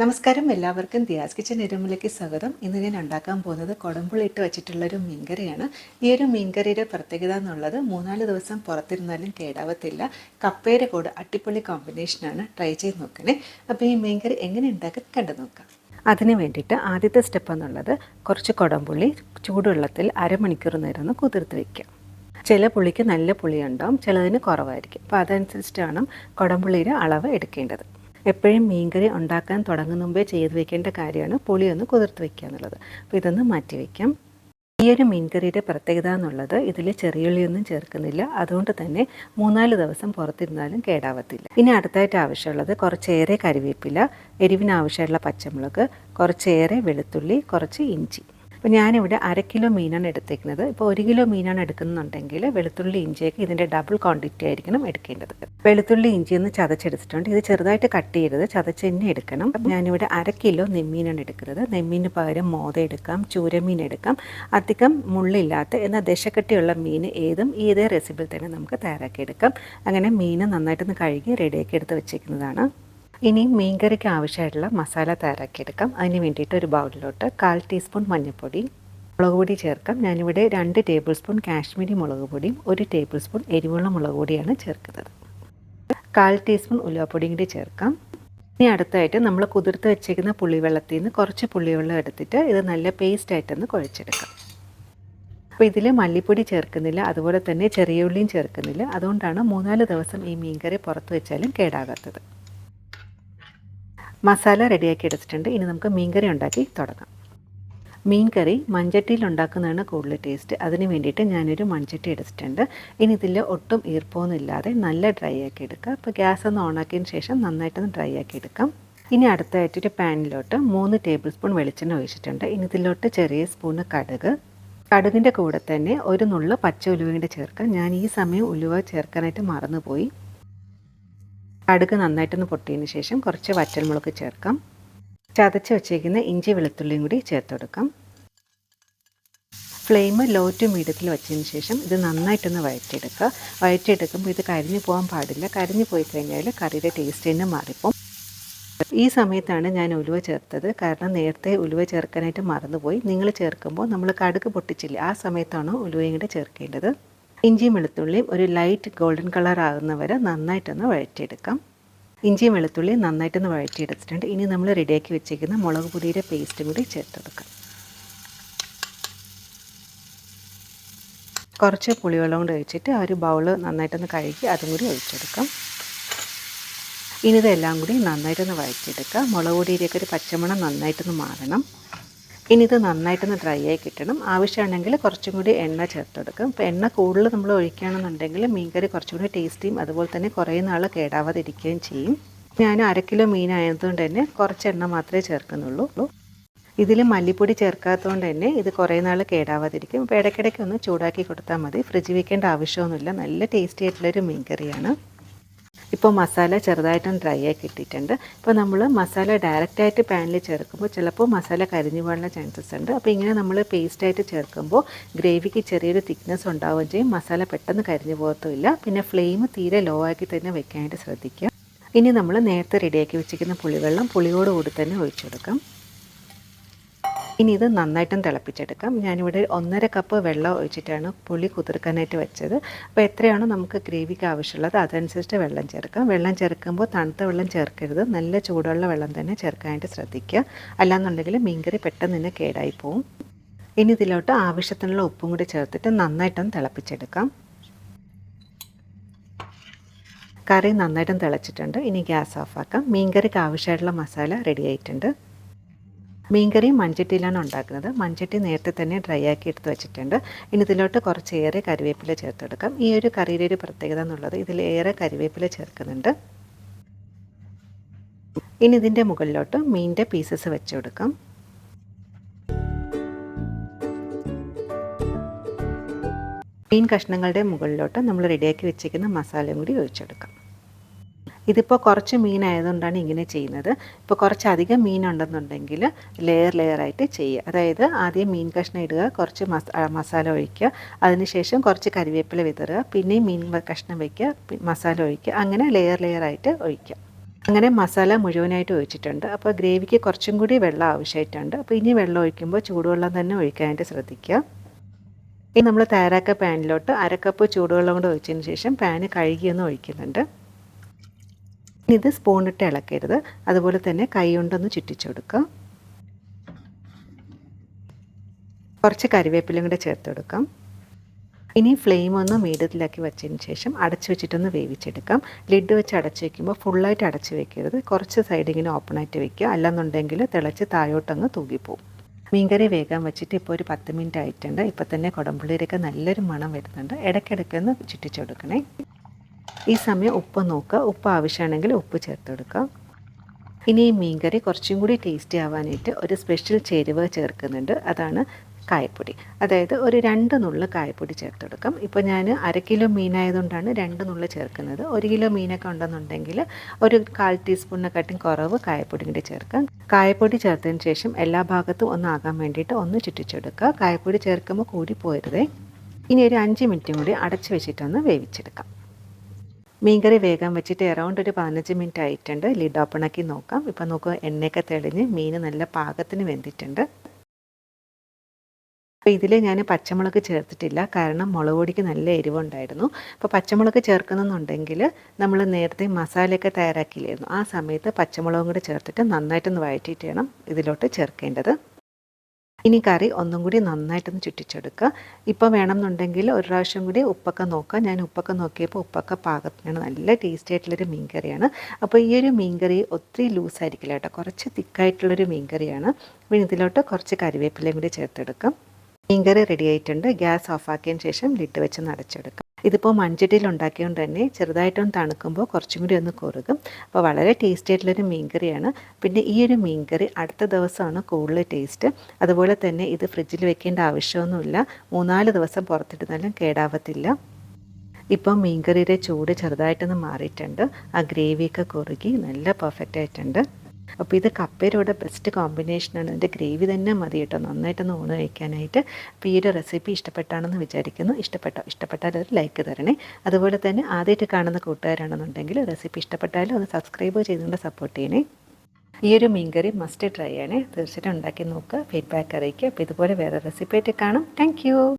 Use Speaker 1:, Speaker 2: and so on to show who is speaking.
Speaker 1: നമസ്കാരം എല്ലാവർക്കും ദിയാസ് കിച്ചൻ ഇരുമ്പിലേക്ക് സ്വാഗതം. ഇന്ന് ഞാൻ ഉണ്ടാക്കാൻ പോകുന്നത് കുടമ്പുളി ഇട്ട് വെച്ചിട്ടുള്ളൊരു മീൻകറിയാണ്. ഈ ഒരു മീൻകറിയുടെ പ്രത്യേകത എന്നുള്ളത് മൂന്നാൽ ദിവസം പുറത്തിരുന്നാലും കേടാവത്തില്ല. കപ്പയുടെ കൂടെ അട്ടിപ്പൊളി കോമ്പിനേഷനാണ് ട്രൈ ചെയ്ത് നോക്കണേ. അപ്പോൾ ഈ മീൻകറി എങ്ങനെ ഉണ്ടാക്കി കണ്ടു നോക്കാം. അതിന് വേണ്ടിയിട്ട് ആദ്യത്തെ സ്റ്റെപ്പ് എന്നുള്ളത് കുറച്ച് കുടമ്പുള്ളി ചൂടുവെള്ളത്തിൽ അരമണിക്കൂർ നേരം ഒന്ന് കുതിർത്ത് വയ്ക്കാം ചില പുളിക്ക് നല്ല പുളി ഉണ്ടാവും ചിലതിന് കുറവായിരിക്കും. അപ്പോൾ അതനുസരിച്ചിട്ടാണ് കുടംപുള്ളിയുടെ അളവ് എടുക്കേണ്ടത്. എപ്പോഴും മീൻകറി ഉണ്ടാക്കാൻ തുടങ്ങുന്ന മുമ്പേ ചെയ്ത് വെക്കേണ്ട കാര്യമാണ് പുളി ഒന്ന് കുതിർത്ത് വെക്കുക എന്നുള്ളത്. അപ്പോൾ ഇതൊന്ന് മാറ്റി വയ്ക്കാം ഈ ഒരു മീൻകറിയുടെ പ്രത്യേകത എന്നുള്ളത് ഇതിൽ ചെറിയുള്ളിയൊന്നും ചേർക്കുന്നില്ല. അതുകൊണ്ട് തന്നെ മൂന്നാൽ ദിവസം പുറത്തിരുന്നാലും കേടാവത്തില്ല. ഇനി അടുത്തായിട്ട് ആവശ്യമുള്ളത് കുറച്ചേറെ കരിവേപ്പില എരിവിനാവശ്യമുള്ള പച്ചമുളക് കുറച്ചേറെ വെളുത്തുള്ളി കുറച്ച് ഇഞ്ചി. അപ്പോൾ ഞാനിവിടെ അര കിലോ മീനാണ് എടുത്തേക്കുന്നത്. ഇപ്പോൾ ഒരു കിലോ മീനാണ് എടുക്കുന്നുണ്ടെങ്കിൽ വെളുത്തുള്ളി ഇഞ്ചിയൊക്കെ ഇതിന്റെ ഡബിൾ ക്വാണ്ടിറ്റി ആയിരിക്കണം എടുക്കേണ്ടത്. വെളുത്തുള്ളി ഇഞ്ചി ഒന്ന് ചതച്ചെടുത്തിട്ടുണ്ട്. ഇത് ചെറുതായിട്ട് കട്ട് ചെയ്യരുത്. ചതച്ച് തന്നെ എടുക്കണം. ഞാനിവിടെ അര കിലോ നെമ്മീനാണ് എടുക്കുന്നത്. നെമ്മീന് പകരം മോത എടുക്കാം ചൂരമീൻ എടുക്കാം. അധികം മുള്ളില്ലാത്ത എന്നാൽ ദശക്കട്ടിയുള്ള മീൻ ഏതും ഏതേ റെസിപ്പിയിൽ തന്നെ നമുക്ക് തയ്യാറാക്കിയെടുക്കാം അങ്ങനെ മീൻ നന്നായിട്ടൊന്ന് കഴുകി റെഡിയാക്കി എടുത്ത് വെച്ചേക്കുന്നതാണ്. ഇനി മീൻകറിക്ക് ആവശ്യമായിട്ടുള്ള മസാല തയ്യാറാക്കിയെടുക്കാം അതിന് വേണ്ടിയിട്ട് ഒരു ബൗളിലോട്ട് കാൽ ടീസ്പൂൺ മഞ്ഞൾപ്പൊടി മുളക് പൊടി ചേർക്കാം. ഞാനിവിടെ രണ്ട് ടേബിൾ സ്പൂൺ കാശ്മീരി മുളക് പൊടിയും ഒരു ടേബിൾ സ്പൂൺ എരിവുള്ള മുളക് പൊടിയാണ് ചേർക്കുന്നത്. കാൽ ടീസ്പൂൺ ഉലുവപ്പൊടിയും കൂടി ചേർക്കാം. ഇനി അടുത്തായിട്ട് നമ്മൾ കുതിർത്ത് വെച്ചേക്കുന്ന പുളിവെള്ളത്തിൽ നിന്ന് കുറച്ച് പുളിവെള്ളം എടുത്തിട്ട് ഇത് നല്ല പേസ്റ്റ് പേസ്റ്റായിട്ടൊന്ന് കുഴച്ചെടുക്കാം. അപ്പോൾ ഇതിൽ മല്ലിപ്പൊടി ചേർക്കുന്നില്ല അതുപോലെ തന്നെ ചെറിയ ഉള്ളിയും ചേർക്കുന്നില്ല. അതുകൊണ്ടാണ് മൂന്നാൽ ദിവസം ഈ മീൻകറി പുറത്ത് വെച്ചാലും കേടാകാത്തത്. മസാല റെഡിയാക്കി എടുത്തിട്ടുണ്ട്. ഇനി നമുക്ക് മീൻകറി ഉണ്ടാക്കി തുടങ്ങാം. മീൻകറി മൺചട്ടിയിൽ ഉണ്ടാക്കുന്നതാണ് കൂടുതൽ ടേസ്റ്റ്. അതിന് വേണ്ടിയിട്ട് ഞാനൊരു മൺചട്ടി എടുത്തിട്ടുണ്ട്. ഇനി ഇതിൽ ഒട്ടും ഈർപ്പമൊന്നുമില്ലാതെ നല്ല ഡ്രൈ ആക്കി എടുക്കുക അപ്പോൾ ഗ്യാസ് ഒന്ന് ഓണാക്കിയതിന് ശേഷം നന്നായിട്ടൊന്ന് ഡ്രൈ ആക്കി എടുക്കാം. ഇനി അടുത്തായിട്ടൊരു പാനിലോട്ട് മൂന്ന് ടേബിൾ സ്പൂൺ വെളിച്ചെണ്ണ ഒഴിച്ചിട്ടുണ്ട്. ഇനി ഇതിലോട്ട് ചെറിയ സ്പൂണ് കടുക്. കടുകിന്റെ കൂടെ തന്നെ ഒരു നുള്ളു പച്ച ഉലുവയുടെ ചേർക്കാം. ഞാൻ ഈ സമയം ഉലുവ ചേർക്കാനായിട്ട് മറന്നുപോയി. കടുക് നന്നായിട്ടൊന്ന് പൊട്ടിയതിന് ശേഷം കുറച്ച് വറ്റൽമുളക് ചേർക്കാം. ചതച്ച് വെച്ചേക്കുന്ന ഇഞ്ചി വെളുത്തുള്ളിയും കൂടി ചേർത്ത് കൊടുക്കാം. ഫ്ലെയിം ലോ ടു മീഡിയത്തിൽ വെച്ചതിന് ശേഷം ഇത് നന്നായിട്ടൊന്ന് വഴറ്റിയെടുക്കുക. വഴറ്റിയെടുക്കുമ്പോൾ ഇത് കരിഞ്ഞു പോകാൻ പാടില്ല. കരിഞ്ഞു പോയി കഴിഞ്ഞാൽ കറിയുടെ ടേസ്റ്റ് തന്നെ മാറിപ്പോവും. ഈ സമയത്താണ് ഞാൻ ഉലുവ ചേർത്തത്. കാരണം നേരത്തെ ഉലുവ ചേർക്കാനായിട്ട് മറന്നുപോയി. നിങ്ങൾ ചേർക്കുമ്പോൾ നമ്മൾ കടുക് പൊട്ടിച്ചില്ല ആ സമയത്താണ് ഉലുവയും കൂടെ ചേർക്കേണ്ടത്. ഇഞ്ചിയും വെളുത്തുള്ളിയും ഒരു ലൈറ്റ് ഗോൾഡൻ കളർ ആകുന്ന വരെ നന്നായിട്ടൊന്ന് വഴറ്റിയെടുക്കാം. ഇഞ്ചിയും വെളുത്തുള്ളിയും നന്നായിട്ടൊന്ന് വഴറ്റിയെടുത്തിട്ടുണ്ട്. ഇനി നമ്മൾ റെഡിയാക്കി വെച്ചേക്കുന്ന മുളക് പൊടിയുടെ പേസ്റ്റും കൂടി ചേർത്തെടുക്കാം കുറച്ച് പുളിവെള്ളം കൊണ്ട് ഒഴിച്ചിട്ട് ആ ഒരു ബൗൾ നന്നായിട്ടൊന്ന് കഴുകി അതും കൂടി ഒഴിച്ചെടുക്കാം. ഇനി ഇതെല്ലാം കൂടി നന്നായിട്ടൊന്ന് വഴറ്റിയെടുക്കാം. മുളക് പൊടിയിലേക്ക് ഒരു പച്ചമണം നന്നായിട്ടൊന്ന് മാറണം. ഇനി ഇത് നന്നായിട്ടൊന്ന് ഡ്രൈ ആയി കിട്ടണം. ആവശ്യമാണെങ്കിൽ കുറച്ചും കൂടി എണ്ണ ചേർത്തെടുക്കും. ഇപ്പോൾ എണ്ണ കൂടുതൽ നമ്മൾ ഒഴിക്കുകയാണെന്നുണ്ടെങ്കിൽ മീൻകറി കുറച്ചും കൂടി ടേസ്റ്റിയും അതുപോലെ തന്നെ കുറേ നാൾ കേടാവാതിരിക്കുകയും ചെയ്യും. ഞാൻ അര കിലോ മീനായതുകൊണ്ട് തന്നെ കുറച്ച് എണ്ണ മാത്രമേ ചേർക്കുന്നുള്ളൂ. ഇതിൽ മല്ലിപ്പൊടി ചേർക്കാത്തതുകൊണ്ട് തന്നെ ഇത് കുറേ നാൾ കേടാവാതിരിക്കും. അപ്പോൾ ഇടയ്ക്കിടയ്ക്ക് ഒന്ന് ചൂടാക്കി കൊടുത്താൽ മതി. ഫ്രിഡ്ജ് വയ്ക്കേണ്ട ആവശ്യമൊന്നുമില്ല. നല്ല ടേസ്റ്റി ആയിട്ടുള്ളൊരു മീൻകറിയാണ്. ഇപ്പോൾ മസാല ചെറുതായിട്ടൊന്ന് ഡ്രൈ ആയി കിട്ടിയിട്ടുണ്ട്. ഇപ്പോൾ നമ്മൾ മസാല ഡയറക്റ്റായിട്ട് പാനിൽ ചേർക്കുമ്പോൾ ചിലപ്പോൾ മസാല കരിഞ്ഞു പോകാനുള്ള ചാൻസസ് ഉണ്ട്. അപ്പോൾ ഇങ്ങനെ നമ്മൾ പേസ്റ്റായിട്ട് ചേർക്കുമ്പോൾ ഗ്രേവിക്ക് ചെറിയൊരു തിക്നെസ് ഉണ്ടാവുകയും ചെയ്യും. മസാല പെട്ടെന്ന് കരിഞ്ഞു പോകത്തുമില്ല. പിന്നെ ഫ്ലെയിം തീരെ ലോ ആക്കി തന്നെ വെക്കാനായിട്ട് ശ്രദ്ധിക്കുക. ഇനി നമ്മൾ നേരത്തെ റെഡിയാക്കി വെച്ചിരിക്കുന്ന പുളിവെള്ളം പുളിയോടുകൂടി തന്നെ ഒഴിച്ചു കൊടുക്കാം. ഇനി ഇത് നന്നായിട്ടും തിളപ്പിച്ചെടുക്കാം. ഞാനിവിടെ ഒന്നര കപ്പ് വെള്ളം ഒഴിച്ചിട്ടാണ് പുളി കുതിർക്കാനായിട്ട് വെച്ചത്. അപ്പോൾ എത്രയാണോ നമുക്ക് ഗ്രേവിക്ക് ആവശ്യമുള്ളത് അതനുസരിച്ച് വെള്ളം ചേർക്കാം. വെള്ളം ചേർക്കുമ്പോൾ തണുത്ത വെള്ളം ചേർക്കരുത്. നല്ല ചൂടുള്ള വെള്ളം തന്നെ ചേർക്കാനായിട്ട് ശ്രദ്ധിക്കുക. അല്ലാന്നുണ്ടെങ്കിൽ മീൻകറി പെട്ടെന്ന് തന്നെ കേടായി പോവും. ഇനി ഇതിലോട്ട് ആവശ്യത്തിനുള്ള ഉപ്പും കൂടി ചേർത്തിട്ട് നന്നായിട്ടൊന്ന് തിളപ്പിച്ചെടുക്കാം. കറി നന്നായിട്ടും തിളച്ചിട്ടുണ്ട്. ഇനി ഗ്യാസ് ഓഫാക്കാം. മീൻകറിക്ക് ആവശ്യമായിട്ടുള്ള മസാല റെഡി ആയിട്ടുണ്ട്. മീൻകറി മൺചട്ടിയിലാണ് ഉണ്ടാക്കുന്നത്. മൺചട്ടി നേരത്തെ തന്നെ ഡ്രൈ ആക്കി എടുത്ത് വെച്ചിട്ടുണ്ട്. ഇനി ഇതിലോട്ട് കുറച്ചേറെ കറിവേപ്പില ചേർത്തെടുക്കാം ഈ ഒരു കറിയുടെ ഒരു പ്രത്യേകത എന്നുള്ളത് ഇതിലേറെ കറിവേപ്പില ചേർക്കുന്നുണ്ട്. ഇനി ഇതിന്റെ മുകളിലോട്ട് മീനിന്റെ പീസസ് വെച്ച് കൊടുക്കാം. മീൻ കഷ്ണങ്ങളുടെ മുകളിലോട്ട് നമ്മൾ റെഡിയാക്കി വെച്ചിരിക്കുന്ന മസാലയും കൂടി ഒഴിച്ചെടുക്കാം. ഇതിപ്പോൾ കുറച്ച് മീനായതുകൊണ്ടാണ് ഇങ്ങനെ ചെയ്യുന്നത്. ഇപ്പോൾ കുറച്ചധികം മീനുണ്ടെന്നുണ്ടെങ്കിൽ ലെയർ ലെയർ ആയിട്ട് ചെയ്യുക. അതായത് ആദ്യം മീൻ കഷ്ണം ഇടുക കുറച്ച് മസാല ഒഴിക്കുക. അതിനുശേഷം കുറച്ച് കരിവേപ്പില വിതറുക. പിന്നെയും മീൻ കഷ്ണം വയ്ക്കുക മസാല ഒഴിക്കുക. അങ്ങനെ ലെയർ ലെയർ ആയിട്ട് ഒഴിക്കുക. അങ്ങനെ മസാല മുഴുവനായിട്ട് ഒഴിച്ചിട്ടുണ്ട്. അപ്പോൾ ഗ്രേവിക്ക് കുറച്ചും കൂടി വെള്ളം ആവശ്യമായിട്ടുണ്ട്. അപ്പോൾ ഇനി വെള്ളം ഒഴിക്കുമ്പോൾ ചൂടുവെള്ളം തന്നെ ഒഴിക്കാനായിട്ട് ശ്രദ്ധിക്കുക. ഇനി നമ്മൾ തയ്യാറാക്കിയ പാനിലോട്ട് അരക്കപ്പ് ചൂടുവെള്ളം കൊണ്ട് ഒഴിച്ചതിന് ശേഷം പാന് കഴുകിയൊന്ന് ഒഴിക്കുന്നുണ്ട്. ഇത് സ്പൂണിട്ട് ഇളക്കരുത്. അതുപോലെ തന്നെ കൈ കൊണ്ടൊന്ന് ചുറ്റിച്ചെടുക്കുക കുറച്ച് കറിവേപ്പിലും കൂടെ ചേർത്ത് കൊടുക്കാം. ഇനി ഫ്ലെയിം ഒന്ന് മീഡിയത്തിലാക്കി വെച്ചതിന് ശേഷം അടച്ചു വെച്ചിട്ടൊന്ന് വേവിച്ചെടുക്കാം. ലിഡ് വെച്ച് അടച്ചു വെക്കുമ്പോൾ ഫുള്ളായിട്ട് അടച്ചു വെക്കരുത്. കുറച്ച് സൈഡ് ഇങ്ങനെ ഓപ്പൺ ആയിട്ട് വെക്കുക. അല്ലെന്നുണ്ടെങ്കിൽ തിളച്ച് താഴോട്ടങ്ങ് തൂകിപ്പോവും. മീൻകറി വേഗം വെച്ചിട്ട് ഇപ്പോൾ ഒരു പത്ത് മിനിറ്റ് ആയിട്ടുണ്ട്. ഇപ്പോൾ തന്നെ കുടംപുള്ളിയിലൊക്കെ നല്ലൊരു മണം വരുന്നുണ്ട്. ഇടയ്ക്കിടയ്ക്കൊന്ന് കൊടുക്കണേ. ഈ സമയം ഉപ്പ് നോക്കുക. ഉപ്പ് ആവശ്യമാണെങ്കിൽ ഉപ്പ് ചേർത്ത് കൊടുക്കുക ഇനി ഈ മീൻകറി കുറച്ചും കൂടി ടേസ്റ്റി ആവാനായിട്ട് ഒരു സ്പെഷ്യൽ ചേരുവ ചേർക്കുന്നുണ്ട്. അതാണ് കായപ്പൊടി. അതായത് ഒരു രണ്ട് നുള്ള് കായപ്പൊടി ചേർത്തെടുക്കാം. ഇപ്പോൾ ഞാൻ അര കിലോ മീനായതുകൊണ്ടാണ് രണ്ട് നുള്ള് ചേർക്കുന്നത്. ഒരു കിലോ മീനൊക്കെ ഉണ്ടെന്നുണ്ടെങ്കിൽ ഒരു കാൽ ടീസ്പൂണിനെക്കാട്ടും കുറവ് കായപ്പൊടി കൂടി ചേർക്കാം. കായപ്പൊടി ചേർത്തതിന് ശേഷം എല്ലാ ഭാഗത്തും ഒന്നാകാൻ വേണ്ടിയിട്ട് ഒന്ന് ചുറ്റിച്ചെടുക്കുക. കായപ്പൊടി ചേർക്കുമ്പോൾ കൂടി പോരുതേ. ഇനി ഒരു അഞ്ച് മിനിറ്റും കൂടി അടച്ചു വെച്ചിട്ടൊന്ന് വേവിച്ചെടുക്കാം. മീൻകറി വേഗം വെച്ചിട്ട് എറൗണ്ട് ഒരു പതിനഞ്ച് മിനിറ്റ് ആയിട്ടുണ്ട്. ലിഡ് ഓപ്പൺ ആക്കി നോക്കാം. ഇപ്പം നോക്കുക എണ്ണയൊക്കെ തെളിഞ്ഞ് മീൻ നല്ല പാകത്തിന് വെന്തിട്ടുണ്ട്. അപ്പോൾ ഇതിൽ ഞാൻ പച്ചമുളക് ചേർത്തിട്ടില്ല. കാരണം മുളക് പൊടിക്ക് നല്ല എരിവുണ്ടായിരുന്നു. അപ്പോൾ പച്ചമുളക് ചേർക്കുന്നുണ്ടെങ്കിൽ നമ്മൾ നേരത്തെ മസാലയൊക്കെ തയ്യാറാക്കിയില്ലായിരുന്നു. ആ സമയത്ത് പച്ചമുളകും കൂടെ ചേർത്തിട്ട് നന്നായിട്ടൊന്ന് വഴറ്റിയിട്ട് വേണം ഇതിലോട്ട് ചേർക്കേണ്ടത്. ഇനി കറി ഒന്നും കൂടി നന്നായിട്ടൊന്ന് ചുറ്റിച്ചെടുക്കുക. ഇപ്പോൾ വേണമെന്നുണ്ടെങ്കിൽ ഒരു പ്രാവശ്യം കൂടി ഉപ്പൊക്കെ നോക്കുക. ഞാൻ ഉപ്പൊക്കെ നോക്കിയപ്പോൾ ഉപ്പൊക്കെ പാകത്തിനാണ്. നല്ല ടേസ്റ്റി ആയിട്ടുള്ളൊരു മീൻ കറിയാണ് അപ്പോൾ ഈ ഒരു മീൻ കറി ഒത്തിരി ലൂസായിരിക്കില്ല കേട്ടോ. കുറച്ച് തിക്കായിട്ടുള്ളൊരു മീൻ കറിയാണ് പിന്നെ ഇതിലോട്ട് കുറച്ച് കറിവേപ്പിലയും കൂടി ചേർത്തെടുക്കാം. മീൻകറി റെഡി ആയിട്ടുണ്ട്. ഗ്യാസ് ഓഫാക്കിയതിന് ശേഷം ലിഡ് വെച്ച് നടച്ചെടുക്കാം. ഇതിപ്പോൾ മൺചട്ടിയിൽ ഉണ്ടാക്കിയതുകൊണ്ട് തന്നെ ചെറുതായിട്ടൊന്ന് തണുക്കുമ്പോൾ കുറച്ചും കൂടി ഒന്ന് കുറുകും. അപ്പോൾ വളരെ ടേസ്റ്റി ആയിട്ടുള്ളൊരു മീൻകറിയാണ്. പിന്നെ ഈ ഒരു മീൻകറി അടുത്ത ദിവസമാണ് കൂടുതൽ ടേസ്റ്റ്. അതുപോലെ തന്നെ ഇത് ഫ്രിഡ്ജിൽ വെക്കേണ്ട ആവശ്യമൊന്നുമില്ല. മൂന്നാൽ ദിവസം പുറത്തിടുന്നാലും കേടാവത്തില്ല. ഇപ്പം മീൻകറിയുടെ ചൂട് ചെറുതായിട്ടൊന്ന് മാറിയിട്ടുണ്ട്. ആ ഗ്രേവിയൊക്കെ കുറുകി നല്ല പെർഫെക്റ്റ് ആയിട്ടുണ്ട് അപ്പോൾ ഇത് കപ്പയുടെ ബെസ്റ്റ് കോമ്പിനേഷനാണ് ഇതിന്റെ ഗ്രേവി തന്നെ മതി കേട്ടോ. നന്നായിട്ടൊന്ന് ഊണ് കഴിക്കാനായിട്ട്. അപ്പോൾ ഈ ഒരു റെസിപ്പി ഇഷ്ടപ്പെട്ടാണെന്ന് വിചാരിക്കുന്നു. ഇഷ്ടപ്പെട്ടോ? ഇഷ്ടപ്പെട്ടാൽ ഒരു ലൈക്ക് തരണേ. അതുപോലെ തന്നെ ആദ്യമായിട്ട് കാണുന്ന കൂട്ടുകാരാണെന്നുണ്ടെങ്കിൽ റെസിപ്പി ഇഷ്ടപ്പെട്ടാലും ഒന്ന് സബ്സ്ക്രൈബ് ചെയ്തുകൊണ്ട് സപ്പോർട്ട് ചെയ്യണേ. ഈ ഒരു മീൻകറി മസ്റ്റ് ട്രൈ ചെയ്യണേ തീർച്ചയായിട്ടും ഉണ്ടാക്കി നോക്കുക ഫീഡ്ബാക്ക് അറിയിക്കുക. അപ്പോൾ ഇതുപോലെ വേറെ റെസിപ്പി ആയിട്ട് കാണാം. താങ്ക്